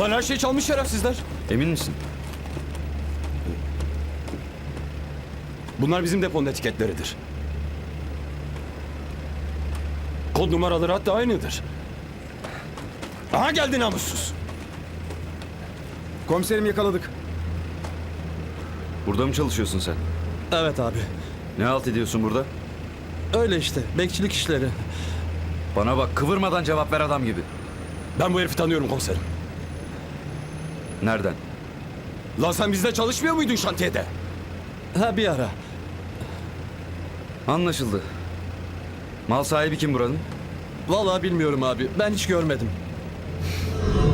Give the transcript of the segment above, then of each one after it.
Lan her şey çalmış şerefsizler. Emin misin? Bunlar bizim deponun etiketleridir. Kod numaraları hatta aynıdır. Aha geldi namussuz. Komiserim yakaladık. Burada mı çalışıyorsun sen? Evet abi. Ne halt ediyorsun burada? Öyle işte. Bekçilik işleri. Bana bak kıvırmadan cevap ver adam gibi. Ben bu herifi tanıyorum komiserim. Nereden? Lan sen bizde çalışmıyor muydun şantiyede? Ha bir ara. Anlaşıldı. Mal sahibi kim buranın? Vallahi bilmiyorum abi. Ben hiç görmedim.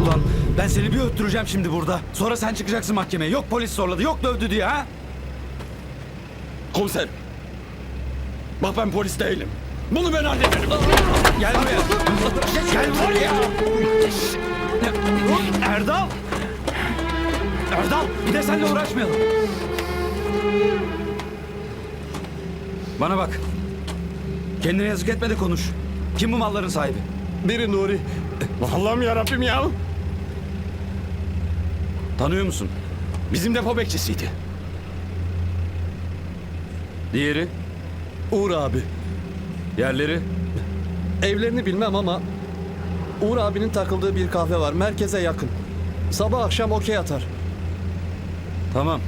Ulan ben seni bir öttüreceğim şimdi burada. Sonra sen çıkacaksın mahkemeye. Yok polis zorladı, yok dövdü diye ha? Komiserim. Bak ben polis değilim. Bunu ben hallederim. Gel buraya. Gel buraya. Erdal. Erdal bir de seninle uğraşmayalım. Bana bak. Kendine yazık etme de konuş. Kim bu malların sahibi? Biri Nuri. Allah'ım yarabbim ya. Tanıyor musun? Bizim depo bekçisiydi. Diğeri? Uğur abi. Yerleri? Evlerini bilmem ama Uğur abinin takıldığı bir kahve var. Merkeze yakın. Sabah akşam okey atar. Tamam.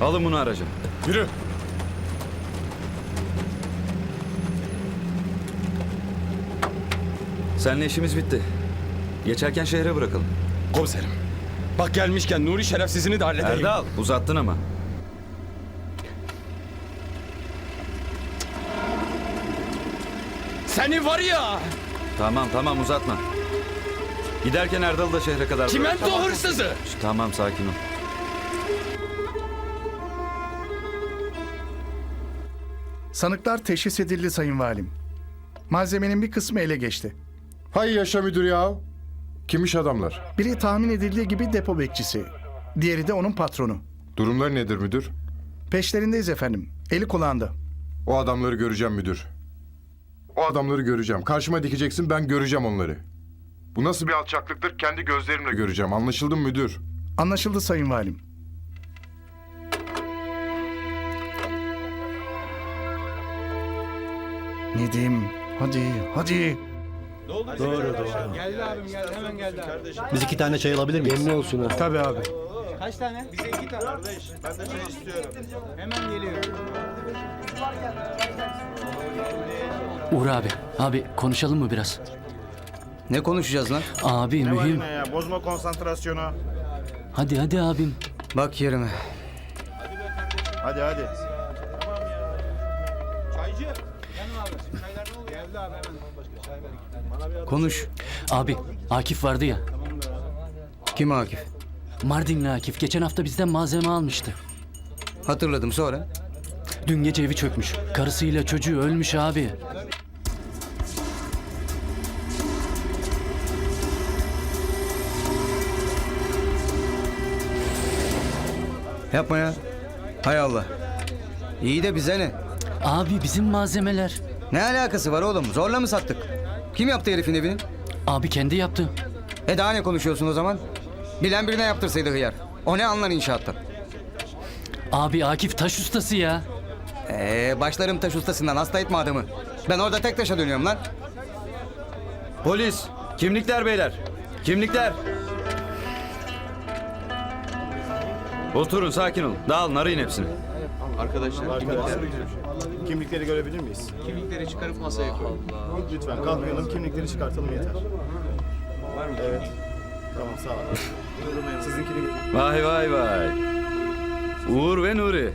Alın bunu araca. Yürü. Seninle işimiz bitti. Geçerken şehre bırakalım. Komiserim. Bak gelmişken Nuri şerefsizini de halledeyim. Erdal uzattın ama. Seni var ya. Tamam tamam uzatma. Giderken Erdal'ı da şehre kadar bırak. Kimento hırsızı. Şş, Tamam sakin ol. Sanıklar teşhis edildi Sayın Valim. Malzemenin bir kısmı ele geçti. Hay yaşa müdür ya. Kimmiş adamlar? Biri tahmin edildiği gibi depo bekçisi. Diğeri de onun patronu. Durumları nedir müdür? Peşlerindeyiz efendim. Eli kulağında. O adamları göreceğim müdür. O adamları göreceğim. Karşıma dikeceksin ben göreceğim onları. Bu nasıl bir alçaklıktır kendi gözlerimle göreceğim. Anlaşıldı mı müdür? Anlaşıldı Sayın Valim. Nedim, hadi, hadi. Biz iki tane çay alabilir miyiz? Memnun olsun. Tabii abi. Uğur abi, abi konuşalım mı biraz? Ne konuşacağız lan? Abi mühim. Yine ya bozma konsantrasyonu. Hadi hadi abim. Bak yerime. Hadi hadi. Konuş. Abi Akif vardı ya. Kim Akif? Mardinli Akif geçen hafta bizden malzeme almıştı. Hatırladım sonra. Dün gece evi çökmüş. Karısıyla çocuğu ölmüş abi. Yapma ya. Hay Allah. İyi de bize ne? Abi bizim malzemeler. Ne alakası var oğlum? Zorla mı sattık? Kim yaptı herifin evini? Abi kendi yaptı. E daha ne konuşuyorsun o zaman? Bilen birine yaptırsaydı hıyar. O ne anlar inşaattan? Abi Akif taş ustası ya. Ee, başlarım taş ustasından hasta etme adamı. Ben orada tek taşa dönüyorum lan. Polis, kimlikler beyler. Kimlikler. Oturun sakin olun. Dağılın arayın hepsini. Kimlikleri görebilir miyiz? Kimlikleri çıkarıp masaya koyun. Lütfen kalkmayalım kimlikleri çıkartalım yeter. Var mı? Evet. Tamam sağ olun. Sizinkini Vay vay vay. Uğur ve Nuri.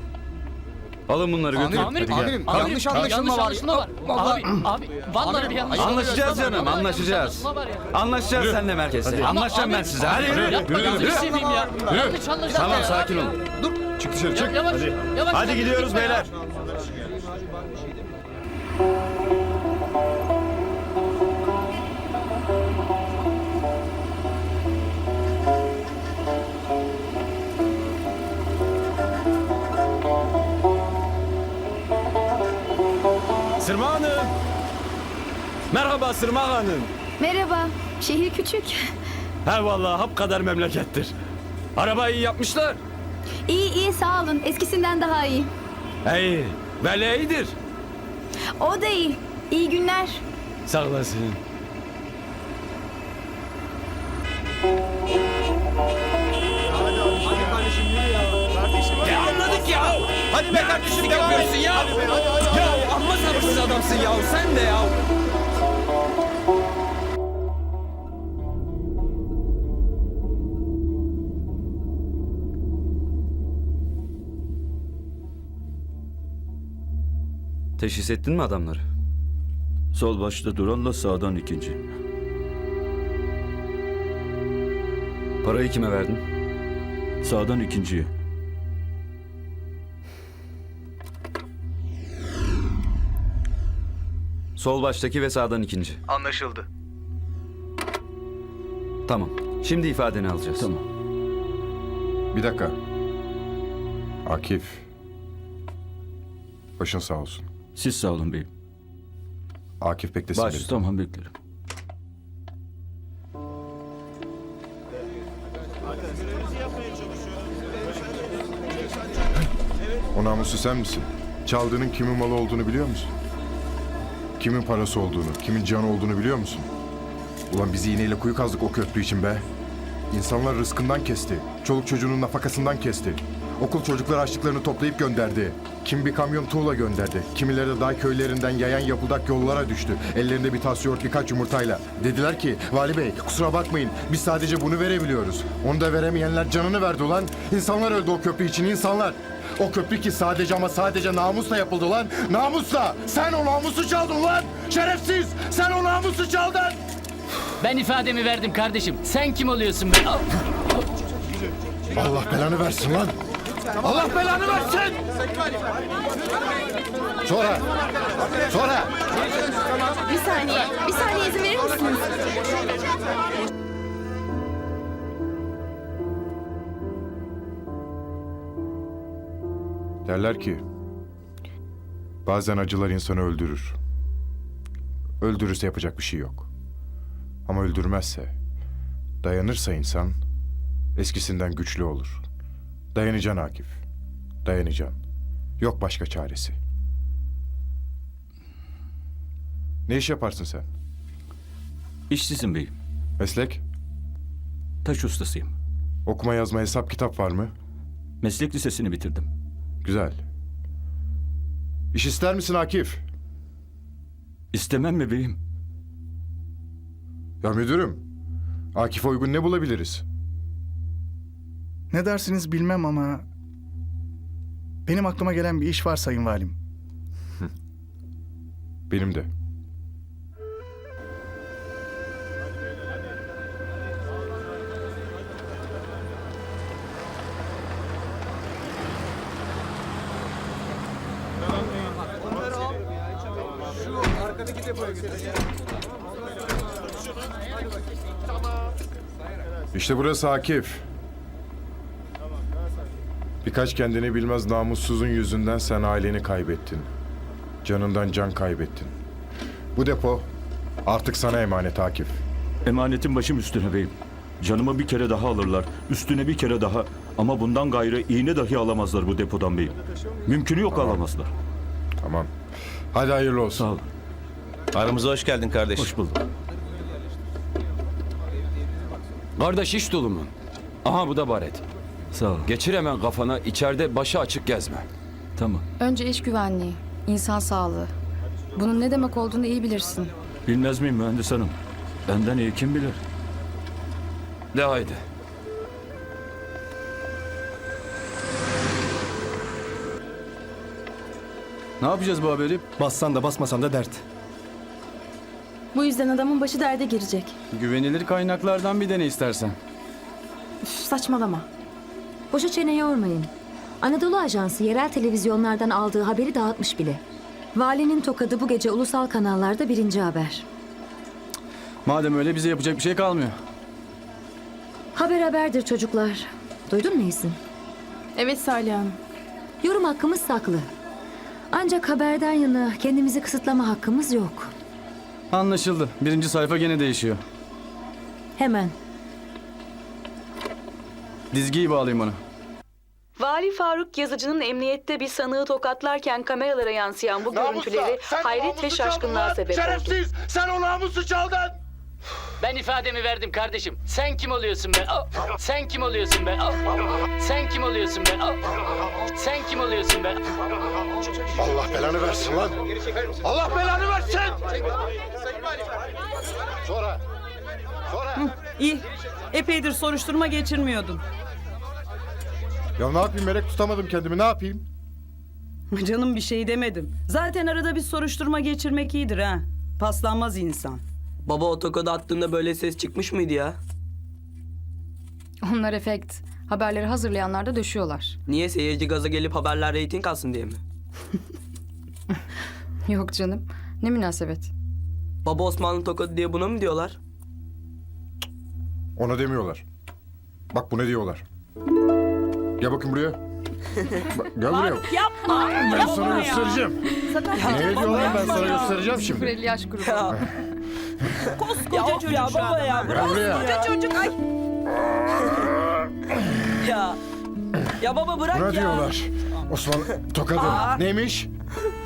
Alın bunları götürün. Amirim, amirim, yanlış anlaşılma var. Abi, abi vallahi bir yanlış Anlaşacağız canım, anlaşacağız. Anlaşacağız seninle merkezde. Anlaşacağım ben size. Hadi yürü. Seveyim ya. Yanlış anlaşılma Tamam sakin olun. Çık dışarı çık. Yavaş, yavaş. Hadi gidiyoruz beyler. Sırma Hanım. Merhaba Sırma Hanım. Merhaba. Şehir küçük. He vallahi hap kadar memlekettir. Arabayı yapmışlar. İyi iyi sağ olun. Eskisinden daha iyi. İyi. Veli iyidir. O da iyi. İyi günler. Sağ olasın. Ya anladık ya. Hadi be kardeşim yapıyorsun ya. Ya amma sabırsız adamsın ya. Sen de ya. Teşhis ettin mi adamları? Sol başta duranla sağdan ikinci. Parayı kime verdin? Sağdan ikinciye. Sol baştaki ve sağdan ikinci. Anlaşıldı. Tamam. Şimdi ifadeni alacağız. Tamam. Bir dakika. Akif. Başın sağ olsun. Siz sağ olun beyim. Akif beklesin Baş beni. tamam beklerim. O namusu sen misin? Çaldığının kimin malı olduğunu biliyor musun? Kimin parası olduğunu, kimin canı olduğunu biliyor musun? Ulan biz iğneyle kuyu kazdık o köprü için be. İnsanlar rızkından kesti. Çoluk çocuğunun nafakasından kesti. Okul çocukları açlıklarını toplayıp gönderdi. Kim bir kamyon tuğla gönderdi. Kimileri de dağ köylerinden yayan yapıldak yollara düştü. Ellerinde bir tas yoğurt birkaç yumurtayla. Dediler ki vali bey kusura bakmayın biz sadece bunu verebiliyoruz. Onu da veremeyenler canını verdi ulan. İnsanlar öldü o köprü için insanlar. O köprü ki sadece ama sadece namusla yapıldı lan. Namusla. Sen o namusu çaldın lan. Şerefsiz. Sen o namusu çaldın. Ben ifademi verdim kardeşim. Sen kim oluyorsun be? Al. Allah belanı versin lan. Allah belanı versin. Sonra. Sonra. Bir saniye. Bir saniye izin verir misiniz? Derler ki bazen acılar insanı öldürür. Öldürürse yapacak bir şey yok. Ama öldürmezse, dayanırsa insan eskisinden güçlü olur. Dayanacaksın Akif. Dayanacaksın. Yok başka çaresi. Ne iş yaparsın sen? İşsizim beyim. Meslek? Taş ustasıyım. Okuma yazma hesap kitap var mı? Meslek lisesini bitirdim. Güzel. İş ister misin Akif? İstemem mi beyim? Ya müdürüm. Akif'e uygun ne bulabiliriz? Ne dersiniz bilmem ama... Benim aklıma gelen bir iş var Sayın Valim. Benim de. İşte burası Akif. Birkaç kendini bilmez namussuzun yüzünden sen aileni kaybettin. Canından can kaybettin. Bu depo artık sana emanet Akif. Emanetin başım üstüne beyim. Canımı bir kere daha alırlar. Üstüne bir kere daha. Ama bundan gayrı iğne dahi alamazlar bu depodan beyim. Mümkünü yok alamazlar. Tamam. Hadi hayırlı olsun. Sağ ol. Aramıza hoş geldin kardeş. Hoş bulduk. Kardeş iş dolu mu? Aha bu da baret. Sağ ol. Geçir hemen kafana içeride başı açık gezme. Tamam. Önce iş güvenliği, insan sağlığı. Bunun ne demek olduğunu iyi bilirsin. Bilmez miyim mühendis hanım? Benden iyi kim bilir? De haydi. Ne yapacağız bu haberi? Bassan da basmasan da dert. Bu yüzden adamın başı derde girecek. Güvenilir kaynaklardan bir dene istersen. Üf, saçmalama. Boşa çene yormayın. Anadolu Ajansı yerel televizyonlardan aldığı haberi dağıtmış bile. Valinin tokadı bu gece ulusal kanallarda birinci haber. Madem öyle bize yapacak bir şey kalmıyor. Haber haberdir çocuklar. Duydun mu Esin? Evet Salih Hanım. Yorum hakkımız saklı. Ancak haberden yana kendimizi kısıtlama hakkımız yok. Anlaşıldı. Birinci sayfa gene değişiyor. Hemen. Dizgiyi bağlayayım onu. Vali Faruk Yazıcı'nın emniyette bir sanığı tokatlarken kameralara yansıyan bu görüntüleri hayret ve şaşkınlığa sebep oldu. Sen o namusu çaldın! Ben ifademi verdim kardeşim. Sen kim oluyorsun be? Al. Sen kim oluyorsun be? Al. Sen kim oluyorsun be? Al. Sen kim oluyorsun be? Allah belanı versin lan! Allah belanı versin! Sonra. Sonra. İyi. Epeydir soruşturma geçirmiyordun. Ya ne yapayım melek tutamadım kendimi ne yapayım? Canım bir şey demedim. Zaten arada bir soruşturma geçirmek iyidir ha. Paslanmaz insan. Baba otokodu attığında böyle ses çıkmış mıydı ya? Onlar efekt. Haberleri hazırlayanlar da döşüyorlar. Niye seyirci gaza gelip haberler reyting alsın diye mi? Yok canım. Ne münasebet. Baba Osmanlı tokadı diye buna mı diyorlar? Ona demiyorlar. Bak bu ne diyorlar. Gel bakayım buraya. Bak, gel buraya. Yapma. Ben sana göstereceğim. Ne diyorlar ben sana göstereceğim şimdi. Kureli yaş grubu. Koskoca çocuk ya baba ya. Gel buraya. Koskoca çocuk ay. ya. Ya baba bırak Buna ya. diyorlar. Osmanlı tokadı. Neymiş?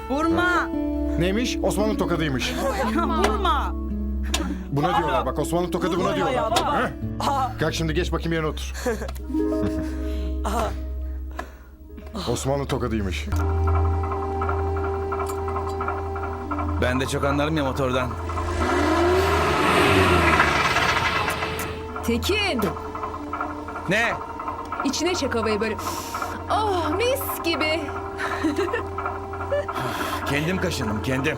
Vurma. Neymiş? Osmanlı tokadıymış. Vurma. Buna diyorlar. Bak Osmanlı tokadı buna Vurma ya diyorlar. baba. Ha? Kalk şimdi geç bakayım yerine otur. Osmanlı tokadıymış. Ben de çok anlarım ya motordan. Tekin! Ne? içine çek havayı böyle. Oh mis gibi. Kendim kaşındım kendim.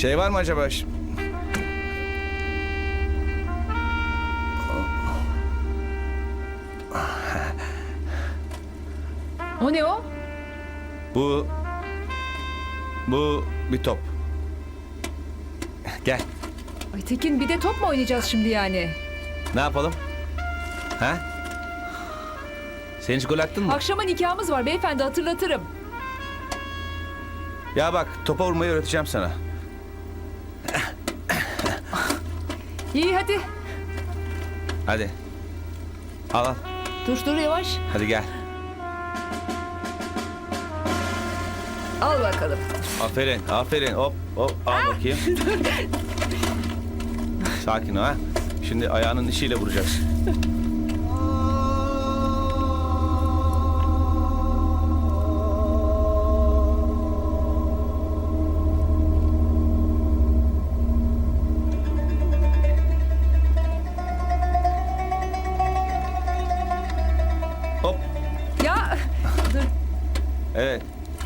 Şey var mı acaba? O ne o? Bu... Bu bir top. Gel. Ay Tekin bir de top mu oynayacağız şimdi yani? Ne yapalım? Ha? Sen hiç gol attın mı? Akşama nikahımız var beyefendi hatırlatırım. Ya bak topa vurmayı öğreteceğim sana. İyi hadi. Hadi. Al al. Dur dur yavaş. Hadi gel. Al bakalım. Aferin, aferin. Hop, hop. Al bakayım. Sakin ol ha. Şimdi ayağının içiyle vuracaksın.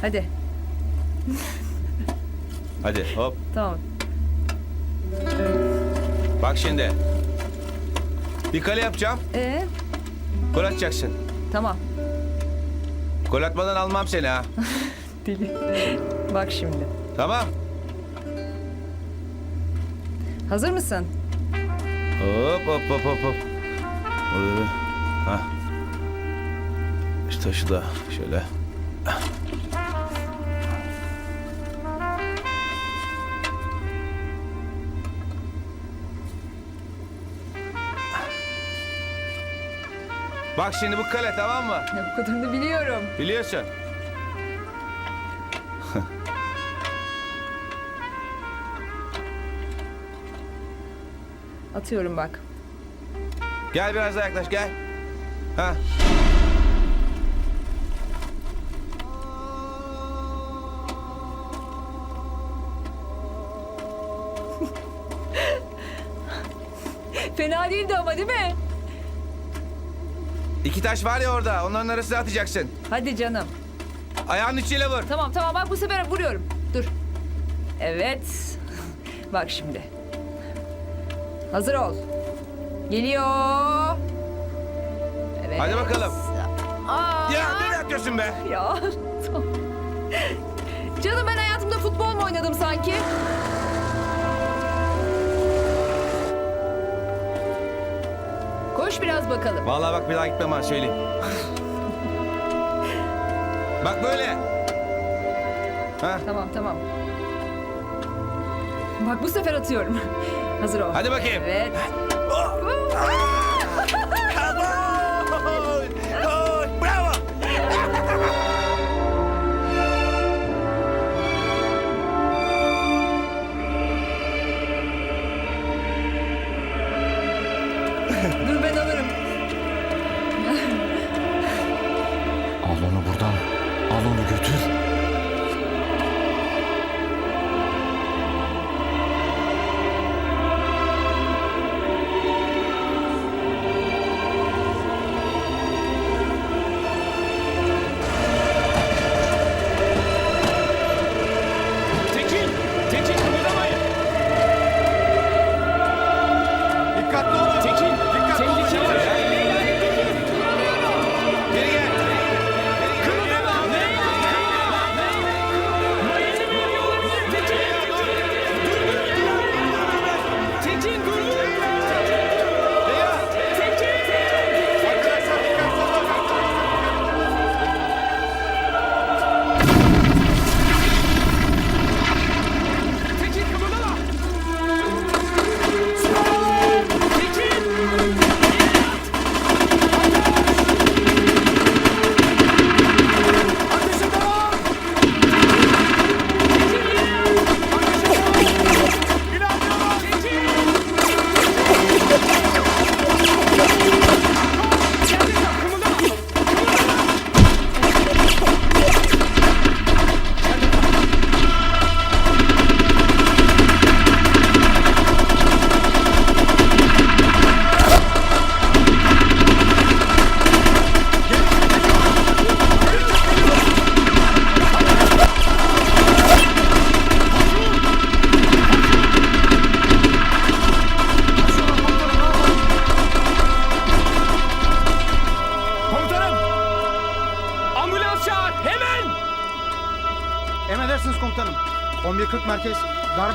Hadi Hadi hop. tamam. Bak şimdi. Bir kale yapacağım. Ee Gol atacaksın. tamam. Gol atmadan almam seni ha. Deli. Bak şimdi. Tamam. Hazır mısın? Hop hop hop hop hop. Burada bir... Hah. Şu taşı da şöyle. Bak şimdi bu kale tamam mı? Ne bu kadarını biliyorum. Biliyorsun. Atıyorum bak. Gel biraz daha yaklaş gel. Ha. Fena değildi ama değil mi? İki taş var ya orada. Onların arasına atacaksın. Hadi canım. Ayağının içiyle vur. Tamam tamam bak bu sefer vuruyorum. Dur. Evet. Bak şimdi. Hazır ol. Geliyor. Evet. Hadi bakalım. Aa, Ya ne yapıyorsun be? ya. Canım ben hayatımda futbol mu oynadım sanki? Koş biraz bakalım. Vallahi bak bir daha gitmem ha söyleyeyim. bak böyle. Ha, Tamam tamam. Bak bu sefer atıyorum. Hazır ol. hadi bakayım. Evet.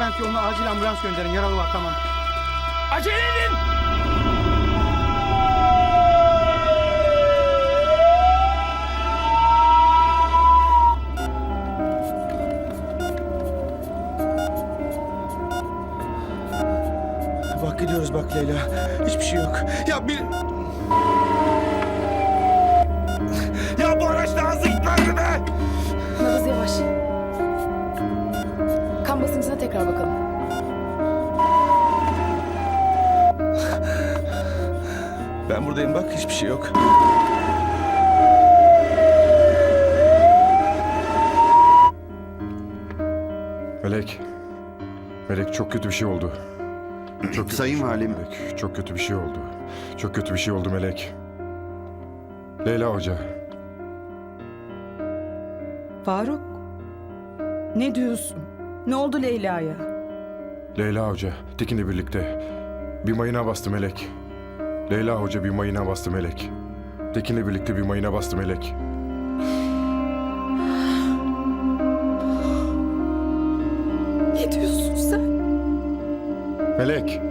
Garbent yoluna acil ambulans gönderin. Yaralı var tamam. Acele edin! Hiçbir şey yok. Melek. Melek çok kötü bir şey oldu. Çok kötü Sayın bir şey oldu Valim. Melek. Çok kötü bir şey oldu. Çok kötü bir şey oldu Melek. Leyla Hoca. Faruk. Ne diyorsun? Ne oldu Leyla'ya? Leyla Hoca. Tekin'le birlikte. Bir mayına bastı Melek. Leyla Hoca bir mayına bastı Melek. Tekin'le birlikte bir mayına bastı Melek. Ne diyorsun sen? Melek.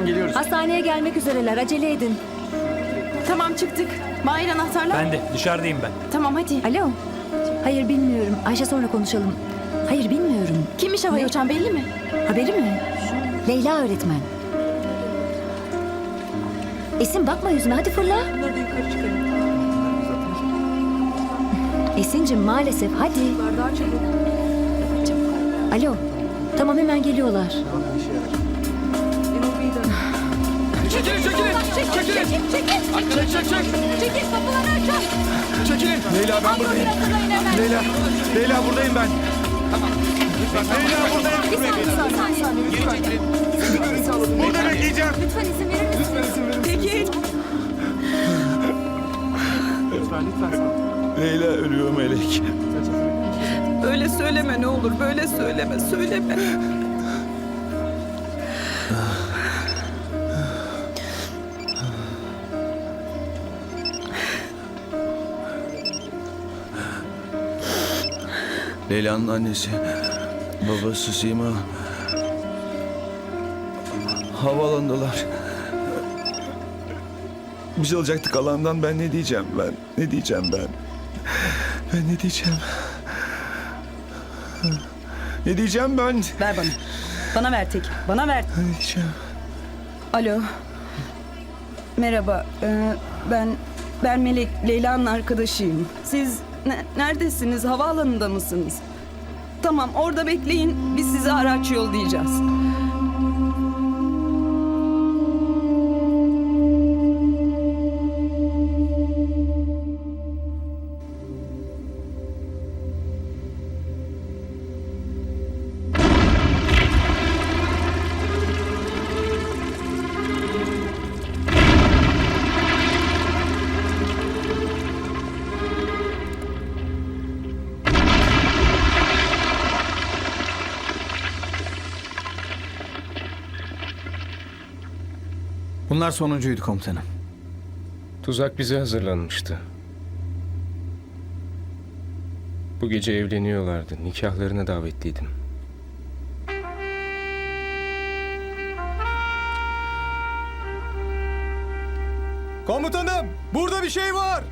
Tamam, tamam geliyoruz. Hastaneye gelmek üzereler. Acele edin. Tamam çıktık. Mahir anahtarlar. Ben de dışarıdayım ben. Tamam hadi. Alo. Hayır bilmiyorum. Ayşe sonra konuşalım. Hayır bilmiyorum. Kimmiş havayı uçan belli mi? Haberi mi? Leyla öğretmen. Esin bakma yüzüme hadi fırla. Esin'cim maalesef hadi. Alo. Tamam hemen geliyorlar. Çekilin Çek, çekil. Çekil, çekil. Arkadaşlar çek, çek. Çekil. Çekilin. Leyla ben buradayım. Leyla, Leyla buradayım ben. Tamam. Leyla buradayım. Bir saniye, bir saniye. Burada bekleyeceğim. Lütfen izin verir misiniz? Lütfen izin verir misiniz? Çekil. Lütfen, lütfen sakin. Leyla ölüyor Melek. Öyle söyleme ne olur, böyle söyleme, söyleme. Leyla'nın annesi, babası Sima havaalanındalar. Biz alacaktık alandan ben ne diyeceğim ben? Ne diyeceğim ben? Ben ne diyeceğim? Ne diyeceğim ben? Ver bana. Bana ver tek. Bana ver. Ne diyeceğim? Alo. Merhaba. ee, ben ben Melek Leyla'nın arkadaşıyım. Siz ne- neredesiniz? Havaalanında mısınız? Tamam orada bekleyin. Biz size araç yollayacağız. Bunlar sonuncuydu komutanım. Tuzak bize hazırlanmıştı. Bu gece evleniyorlardı. Nikahlarına davetliydim. Komutanım burada bir şey var.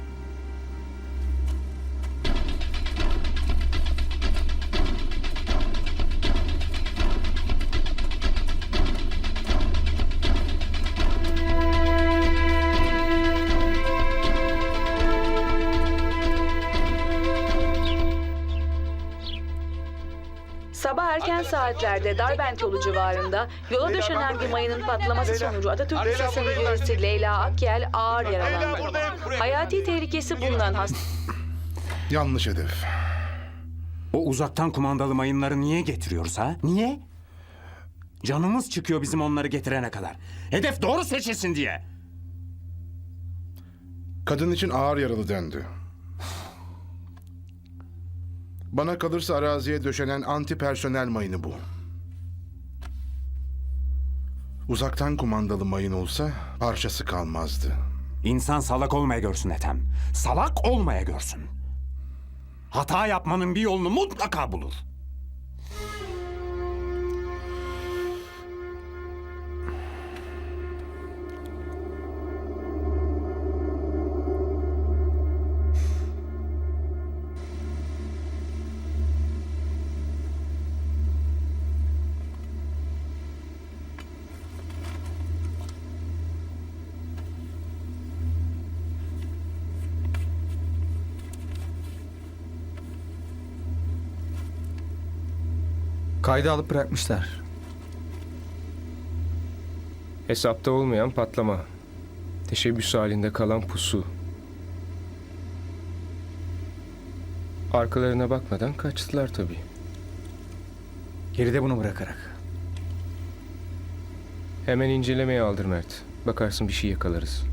Saatlerde Darbent yolu civarında yola döşenen bir mayının patlaması sonucu Atatürk Lisesi'nin üyesi Leyla Akyel ağır yaralandı. Hayati tehlikesi bulunan hasta... Yanlış hedef. O uzaktan kumandalı mayınları niye getiriyoruz ha? Niye? Canımız çıkıyor bizim onları getirene kadar. Hedef doğru seçilsin diye. Kadın için ağır yaralı dendi. Bana kalırsa araziye döşenen anti personel mayını bu. Uzaktan kumandalı mayın olsa parçası kalmazdı. İnsan salak olmaya görsün Ethem. Salak olmaya görsün. Hata yapmanın bir yolunu mutlaka bulur. Kaydı alıp bırakmışlar. Hesapta olmayan patlama. Teşebbüs halinde kalan pusu. Arkalarına bakmadan kaçtılar tabii. Geride bunu bırakarak. Hemen incelemeye aldır Mert. Bakarsın bir şey yakalarız.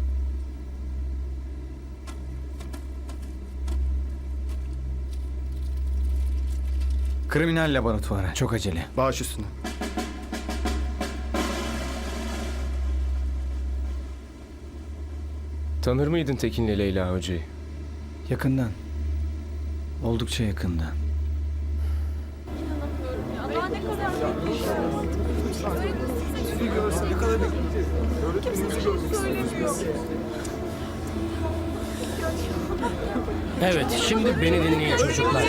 Kriminal laboratuvarı. Çok acele. Bağış üstüne. Tanır mıydın Tekin'le Leyla Hoca'yı? Yakından. Oldukça yakından. Evet şimdi beni dinleyin çocuklar.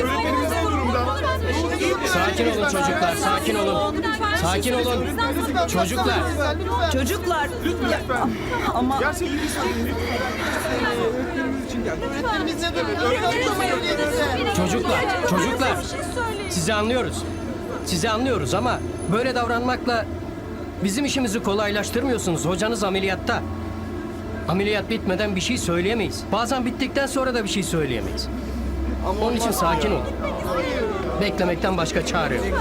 Sakin olun çocuklar sakin olun. Sakin olun. Çocuklar. Çocuklar. Ya, ama Çocuklar. Çocuklar. Sizi anlıyoruz. Sizi anlıyoruz ama böyle davranmakla bizim işimizi kolaylaştırmıyorsunuz. Hocanız ameliyatta. Ameliyat bitmeden bir şey söyleyemeyiz. Bazen bittikten sonra da bir şey söyleyemeyiz. Onun için sakin olun. Beklemekten başka çare yok.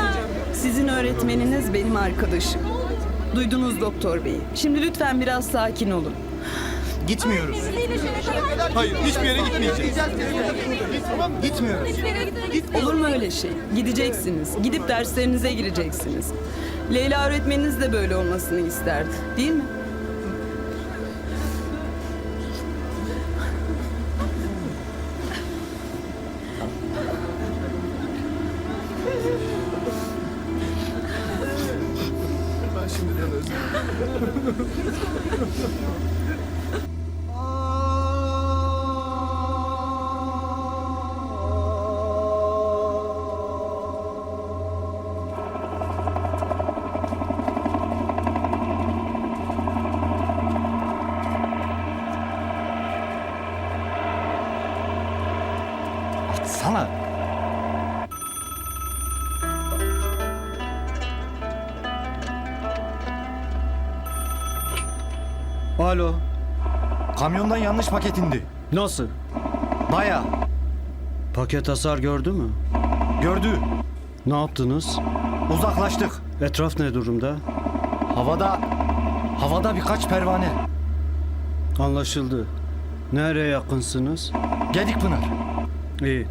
sizin öğretmeniniz benim arkadaşım. Duydunuz doktor bey. Şimdi lütfen biraz sakin olun. Gitmiyoruz. Hayır, hiçbir yere gitmeyeceğiz. Gitmiyoruz. Olur mu öyle şey? Gideceksiniz. Gidip derslerinize gireceksiniz. Leyla öğretmeniniz de böyle olmasını isterdi. Değil mi? Kamyondan yanlış paket indi. Nasıl? Baya. Paket hasar gördü mü? Gördü. Ne yaptınız? Uzaklaştık. Etraf ne durumda? Havada... Havada birkaç pervane. Anlaşıldı. Nereye yakınsınız? Gedikpınar. İyi.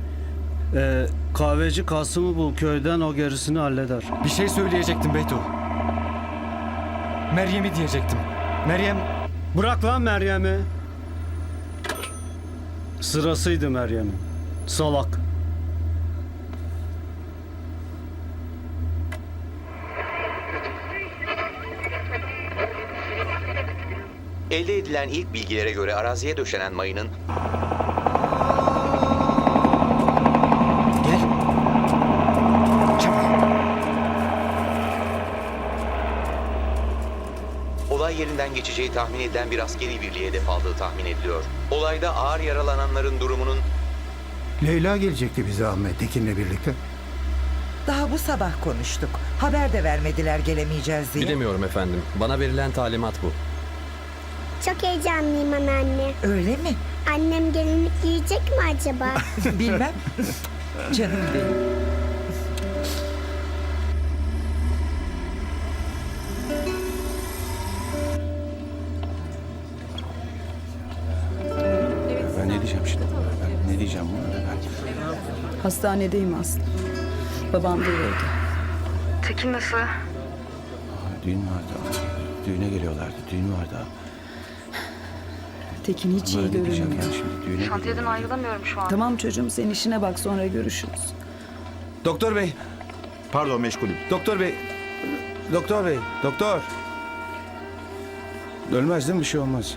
Ee, kahveci Kasım'ı bul köyden o gerisini halleder. Bir şey söyleyecektim Beyto. Meryem'i diyecektim. Meryem Bırak lan Meryem'i. Sırasıydı Meryem'in. Salak. Elde edilen ilk bilgilere göre araziye döşenen mayının gel. Çabuk. olay yerinden geçeceği tahmin edilen bir askeri birliğe hedef aldığı tahmin ediliyor. Olayda ağır yaralananların durumunun Leyla gelecekti bize Ahmet Tekin'le birlikte. Daha bu sabah konuştuk. Haber de vermediler gelemeyeceğiz diye. Bilemiyorum efendim. Bana verilen talimat bu. Çok heyecanlıyım anneanne. Öyle mi? Annem gelinlik giyecek mi acaba? Bilmem. Canım benim. Hastanedeyim Aslı. Babam da öldü. Tekin nasıl? Düğün vardı. Düğüne geliyorlardı. Düğün vardı. Tekin hiç iyi diyeceğim görünmüyor. ben şimdi? Düğüne Şantiyeden ayrılamıyorum şu an. Tamam çocuğum sen işine bak sonra görüşürüz. Doktor bey. Pardon meşgulüm. Doktor bey. Doktor bey. Doktor. Ölmez değil mi? Bir şey olmaz.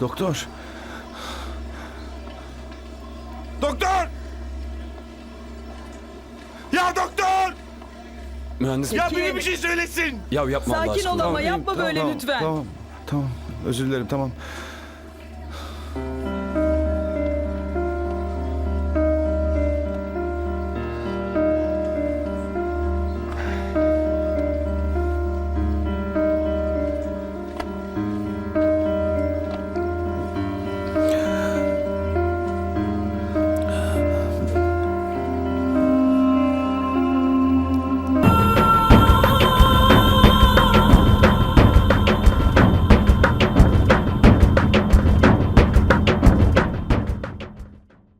Doktor. Doktor! Ya doktor! Mühendis Ya biri bir şey söylesin. Ya yapma Allah Sakin aşkına. ol ama Tamam, yapma tamam, böyle tamam, lütfen. Tamam. Tamam. Özür dilerim. Tamam.